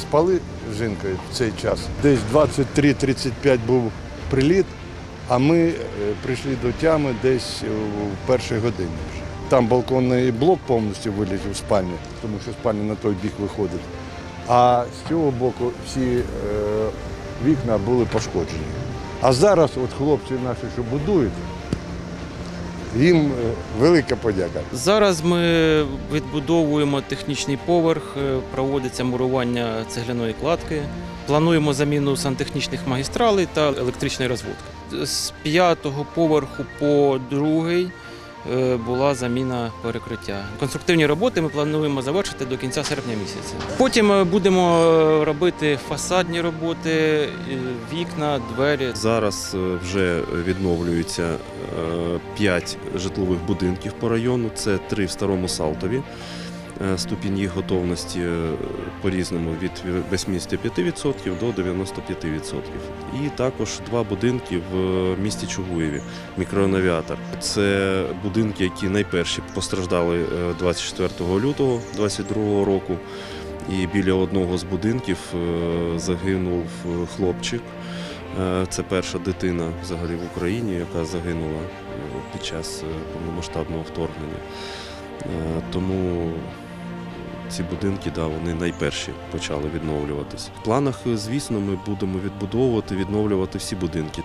спали з жінкою в цей час. Десь 23-35 був приліт, а ми е, прийшли до тями десь у першій годині. Там балконний блок повністю вилетів в спальню, тому що спальня на той бік виходить. А з цього боку всі е, вікна були пошкоджені. А зараз от хлопці наші, що будують, їм е, велика подяка. Зараз ми відбудовуємо технічний поверх, е, проводиться мурування цегляної кладки. Плануємо заміну сантехнічних магістралей та електричної розводки. З п'ятого поверху по другий була заміна перекриття. Конструктивні роботи ми плануємо завершити до кінця серпня місяця. Потім е, будемо е, робити фасадні роботи, е, вікна, двері. Зараз е, вже відновлюються 5 житлових будинків по району. Це три в старому Салтові. Е, Ступінь їх готовності е, по-різному від 85% до 95%. І також два будинки в місті Чугуєві, мікрорайон «Авіатор». Це будинки, які найперші постраждали е, 24 лютого 2022 року. І біля одного з будинків е, загинув е, хлопчик. Е, Це перша дитина взагалі в Україні, яка загинула е, під час е, повномасштабного вторгнення. Е, Тому ці будинки да, вони найперші почали відновлюватись. В планах, е, звісно, ми будемо відбудовувати, відновлювати всі будинки.